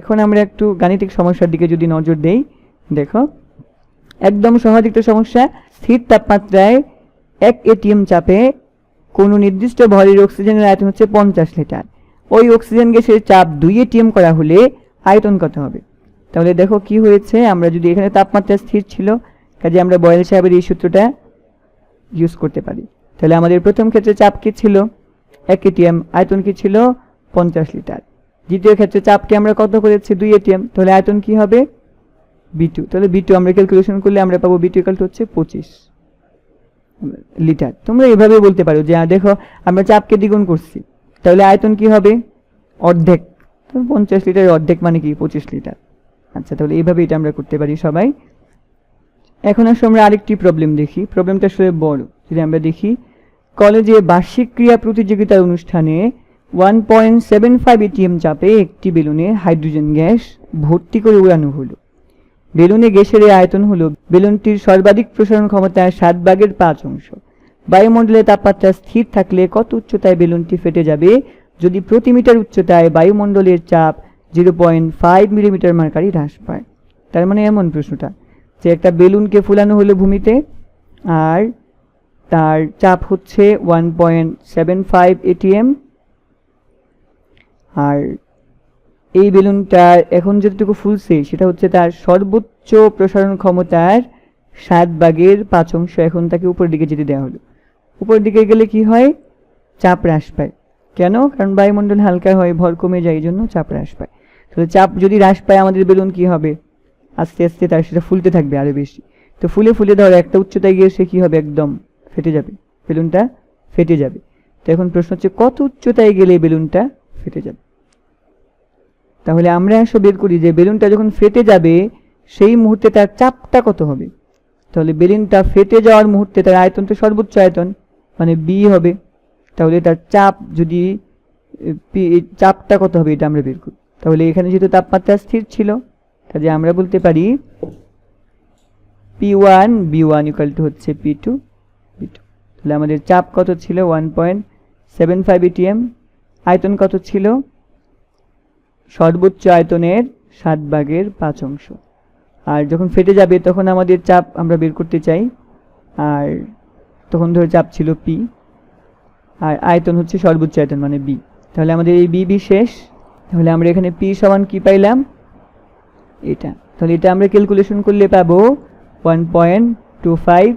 এখন আমরা একটু গাণিতিক সমস্যার দিকে যদি নজর দেই, দেখো, একদম সহজ একটা সমস্যা, স্থির তাপমাত্রায় এক এটিএম চাপে কোনো নির্দিষ্ট ভরের অক্সিজেনের আয়তন হচ্ছে পঞ্চাশ লিটার। ওই অক্সিজেন গ্যাসের চাপ দুই এটিএম করা হলে আয়তন কত হবে? তাহলে দেখো কি হয়েছে, আমরা যদি এখানে তাপমাত্রা স্থির ছিল, কাজে আমরা বয়েল সাহেবের এই সূত্রটা ইউজ করতে পারি। তাহলে আমাদের প্রথম ক্ষেত্রে চাপ কি ছিল? এক এটিএম আয়তন কি ছিল? পঞ্চাশ লিটার। দ্বিতীয় ক্ষেত্রে চাপকে আমরা কত করেছি? দুই এটিএম তাহলে আয়তন কি হবে? বি টু তাহলে বি টু আমরা ক্যালকুলেশন করলে আমরা পাবো বি টু টু হচ্ছে পঁচিশ লিটার। তোমরা এভাবে বলতে পারো যে আহ, দেখো আমরা চাপকে দ্বিগুণ করছি। তাহলে আয়তন কি হবে? অর্ধেক। পঞ্চাশ লিটারের অর্ধেক মানে কি? পঁচিশ লিটার। আচ্ছা তাহলে এইভাবে এটা আমরা করতে পারি সবাই। এখন আসলে আমরা আরেকটি প্রবলেম দেখি। প্রবলেমটা আসলে বড়। যদি আমরা দেখি কলেজে বার্ষিক ক্রিয়া প্রতিযোগিতার অনুষ্ঠানে one point seven five atm চাপে একটি বেলুনে হাইড্রোজেন গ্যাস ভর্তি করে উড়ানো হলো। বেলুনে গ্যাসের আয়তন হলো বেলুনটির সর্বাধিক প্রসারণ ক্ষমতা সাত ভাগের পাঁচ অংশ। বায়ুমণ্ডলে তাপমাত্রা স্থির থাকলে কত উচ্চতায় বেলুনটি ফেটে যাবে? যদি প্রতি মিটার উচ্চতায় বায়ুমণ্ডলের চাপ zero point five millimetre mercury হ্রাস পায়। তার মানে এমন প্রশ্নটা, যে একটা বেলুনকে ফুলানো হলো ভূমিতে আর তার চাপ হচ্ছে one point seven five atm আর এই বেলুনটা এখন যতটুকু ফুলছে, সেটা হচ্ছে তার সর্বোচ্চ প্রসারণ ক্ষমতার সাত ভাগের পাঁচ অংশ এখন তাকে উপরের দিকে যেতে দেওয়া হলো। উপরের দিকে গেলে কি হয়? চাপ হ্রাস পায়। কেন? কারণ বায়ুমণ্ডল হালকা হয়, ভর কমে যায়, এই জন্য চাপ হ্রাস পায়। তাহলে চাপ যদি হ্রাস পায়, আমাদের বেলুন কি হবে? আস্তে আস্তে তার সেটা ফুলতে থাকবে আরও বেশি। তো ফুলে ফুলে ধরো, একটা উচ্চতায় গিয়ে সে কি হবে? একদম ফেটে যাবে। বেলুনটা ফেটে যাবে। তো এখন প্রশ্ন হচ্ছে, কত উচ্চতায় গেলে বেলুনটা ফেটে যাবে। তাহলে আমরা আসলে বের করি যে বেলুনটা যখন ফেটে যাবে, সেই মুহূর্তে তার চাপটা কত হবে? তাহলে বেলুনটা ফেটে যাওয়ার মুহূর্তে তার আয়তন তো সর্বোচ্চ আয়তন মানে বি হবে। তাহলে তার চাপ যদি চাপটা কত হবে এটা আমরা বের করি। তাহলে এখানে যেহেতু তাপমাত্রা স্থির ছিল কাজে আমরা বলতে পারি P one V one equal to P two V two two তাহলে আমাদের চাপ কত ছিল? One point seven five atm আয়তন কত ছিল? সর্বোচ্চ আয়তনের সাত ভাগের পাঁচ অংশ। আর যখন ফেটে যাবে, তখন আমাদের চাপ আমরা বের করতে চাই। আর তখন ধরে চাপ ছিল পি আর আয়তন হচ্ছে সর্বোচ্চ আয়তন মানে বি তাহলে আমাদের এই বি বি শেষ। তাহলে আমরা এখানে পি সমান কি পাইলাম? এটা। তাহলে এটা আমরা ক্যালকুলেশন করলে পাবো ওয়ান পয়েন্ট টু ফাইভ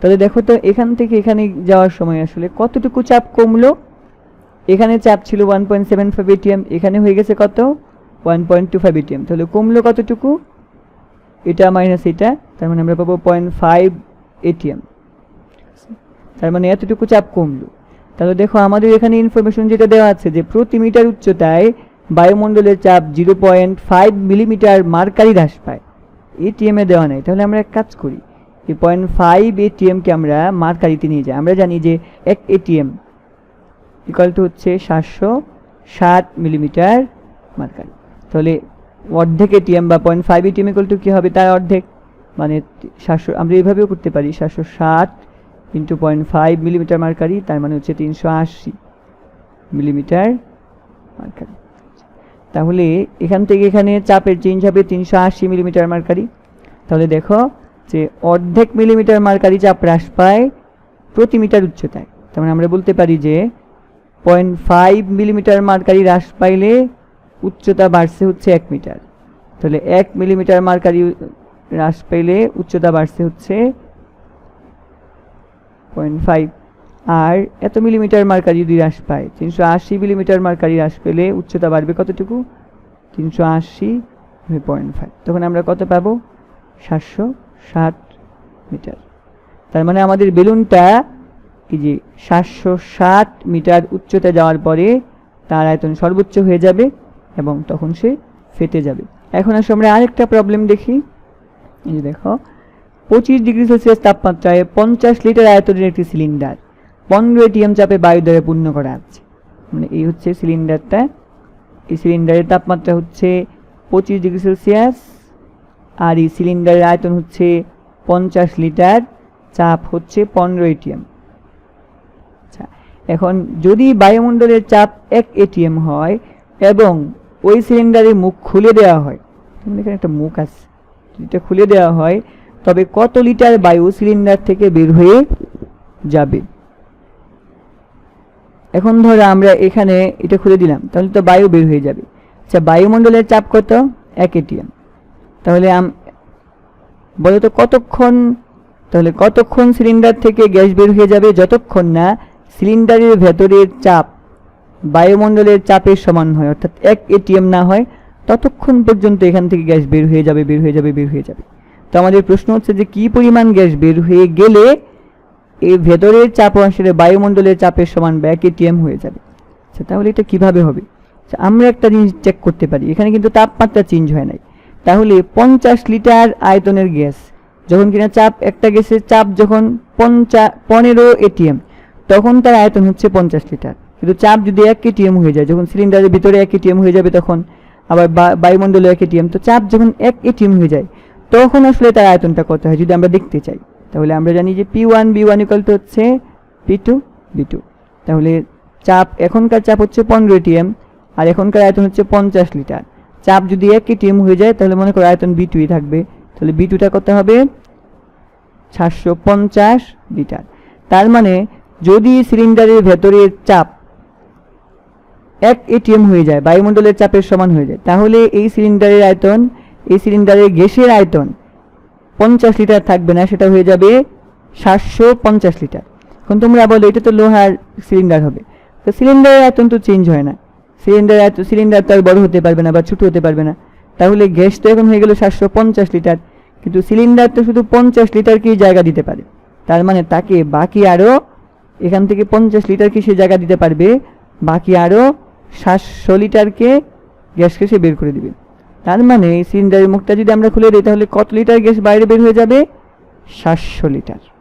তাহলে দেখো তো, এখান থেকে এখানে যাওয়ার সময় আসলে কতটুকু চাপ কমলো? এখানে চাপ ছিল one point seven five atm এখানে হয়ে গেছে কত? One point two five atm তাহলে কমলো কতটুকু? এটা মাইনাস এটা, তার মানে আমরা পাবো পয়েন্ট ফাইভ এটিএম তার মানে এতটুকু চাপ কমলো। তাহলে দেখো আমাদের এখানে ইনফরমেশন যেটা দেওয়া আছে যে প্রতি মিটার উচ্চতায় বায়ুমণ্ডলের চাপ zero point five millimetre mercury হ্রাস পায়। এটিএম দেওয়া নেই। তাহলে আমরা এক কাজ করি, এই পয়েন্ট ফাইভ এটিএমকে আমরা মার্কারিতে নিয়ে যাই। আমরা জানি যে এক এটিএম ইকাল টু হচ্ছে সাতশো ষাট মিলিমিটার মার্কারি। তাহলে অর্ধেক এটিএম বা point five atm equal to কী হবে? তার অর্ধেক। মানে সাতশো, আমরা এইভাবেও করতে পারি। সাতশো ষাট into point five millimetre mercury, তার মানে হচ্ছে তিনশো আশি মিলিমিটার মার্কারি। তাহলে এখান থেকে এখানে চাপের চেঞ্জ হবে তিনশো আশি মিলিমিটার মার্কারি। তাহলে দেখো যে অর্ধেক মিলিমিটার মার্কারি চাপ হ্রাস পায় প্রতি মিটার উচ্চতায়। তার মানে আমরা বলতে পারি যে পয়েন্ট ফাইভ মিলিমিটার মার্কারি হ্রাস পাইলে উচ্চতা বাড়ছে হচ্ছে এক মিটার। তাহলে এক মিলিমিটার মার্কারি হ্রাস পাইলে উচ্চতা বাড়ছে হচ্ছে পয়েন্ট ফাইভ। আর এত মিলিমিটার মার্কারি যদি হ্রাস পায়, তিনশো আশি মিলিমিটার মার্কারি হ্রাস পেলে উচ্চতা বাড়বে কতটুকু? তিনশো আশি পয়েন্ট ফাইভ। তখন আমরা কত পাবো? সাতশো ষাট মিটার। তার মানে আমাদের বেলুনটা এই যে সাতশো ষাট মিটার উচ্চতা যাওয়ার পরে তার আয়তন সর্বোচ্চ হয়ে যাবে এবং তখন সে ফেটে যাবে। এখন আসলে আমরা আরেকটা প্রবলেম দেখি। এই যে দেখো, পঁচিশ ডিগ্রি সেলসিয়াস তাপমাত্রায় পঞ্চাশ লিটার আয়তনের একটি সিলিন্ডার পনেরো এটিএম চাপে বায়ু দ্বারা পূর্ণ করা আছে। মানে এই হচ্ছে সিলিন্ডারটা। এই সিলিন্ডারের তাপমাত্রা হচ্ছে পঁচিশ ডিগ্রি সেলসিয়াস আর এই সিলিন্ডারের আয়তন হচ্ছে পঞ্চাশ লিটার, চাপ হচ্ছে পনেরো এটিএম। এখন যদি বায়ুমণ্ডলের চাপ এক এটিএম হয় এবং ওই সিলিন্ডারের মুখ খুলে দেওয়া হয় এখানে একটা মুখ আছে এটা খুলে দেওয়া হয়, তবে কত লিটার বায়ু সিলিন্ডার থেকে বের হয়ে যাবে? এখন ধরো আমরা এখানে এটা খুলে দিলাম, তাহলে তো বায়ু বের হয়ে যাবে। আচ্ছা বায়ুমণ্ডলের চাপ কত? এক এটিএম তাহলে আম- বলো তো কতক্ষণ, তাহলে কতক্ষণ সিলিন্ডার থেকে গ্যাস বের হয়ে যাবে? যতক্ষণ না সিলিন্ডারের ভেতরের চাপ বায়ুমণ্ডলের চাপের সমান হয় অর্থাৎ এক এটিএম না হয় ততক্ষণ পর্যন্ত এখান থেকে গ্যাস বের হয়ে যাবে বের হয়ে যাবে বের হয়ে যাবে। তো আমাদের প্রশ্ন হচ্ছে যে কি পরিমাণ গ্যাস বের হয়ে গেলে এই ভেতরের চাপ আসলে বায়ুমণ্ডলের চাপের সমান বা এক এটিএম হয়ে যাবে? আচ্ছা তাহলে এটা কীভাবে হবে? আচ্ছা, আমরা একটা জিনিস চেক করতে পারি। এখানে কিন্তু তাপমাত্রা চেঞ্জ হয় নাই। তাহলে পঞ্চাশ লিটার আয়তনের গ্যাস যখন কিনা চাপ একটা গ্যাসের চাপ যখন পঞ্চা পনেরো এটিএম তখন তার আয়তন হচ্ছে পঞ্চাশ লিটার। কিন্তু চাপ যদি এক এটিএম হয়ে যায়, যখন সিলিন্ডারের ভিতরে এক এটিএম হয়ে যাবে তখন, আবার বায়ুমণ্ডলে এক এটিএম তো চাপ যখন এক এটিএম হয়ে যায়, তখন আসলে তার আয়তনটা কত হয় যদি আমরা দেখতে চাই। তাহলে আমরা জানি যে P one V one equal to P two V two two তাহলে চাপ, এখনকার চাপ হচ্ছে পনেরো এটিএম আর এখনকার আয়তন হচ্ছে পঞ্চাশ লিটার। চাপ যদি এক এটিএম হয়ে যায়, তাহলে মনে করো আয়তন বি টুই থাকবে। তাহলে বি টুটা কত হবে? সাতশো পঞ্চাশ লিটার। তার মানে যদি সিলিন্ডারের ভেতরের চাপ এক এটিএম হয়ে যায়, বায়ুমণ্ডলের চাপের সমান হয়ে যায়, তাহলে এই সিলিন্ডারের আয়তন, এই সিলিন্ডারের গ্যাসের আয়তন পঞ্চাশ লিটার থাকবে না, সেটা হয়ে যাবে সাতশো পঞ্চাশ লিটার। এখন তোমরা বলো, এটা তো লোহার সিলিন্ডার হবে। তো সিলিন্ডারের আয়তন তো চেঞ্জ হয় না। সিলিন্ডার এত সিলিন্ডার তো আর বড় হতে পারবে না বা ছোট হতে পারবে না। তাহলে গ্যাস তো এখন হয়ে গেল সাতশো পঞ্চাশ লিটার। কিন্তু সিলিন্ডার তো শুধু পঞ্চাশ লিটারকেই জায়গা দিতে পারে। তার মানে তাকে বাকি আরও এখান থেকে পঞ্চাশ লিটারকে সে জায়গা দিতে পারবে। বাকি আরও সাতশো লিটারকে গ্যাসকে সে বের করে দিবে। তার মানে সিলিন্ডারের মুখটা যদি আমরা খুলে দিই, তাহলে কত লিটার গ্যাস বাইরে বের হয়ে যাবে? সাতশো লিটার।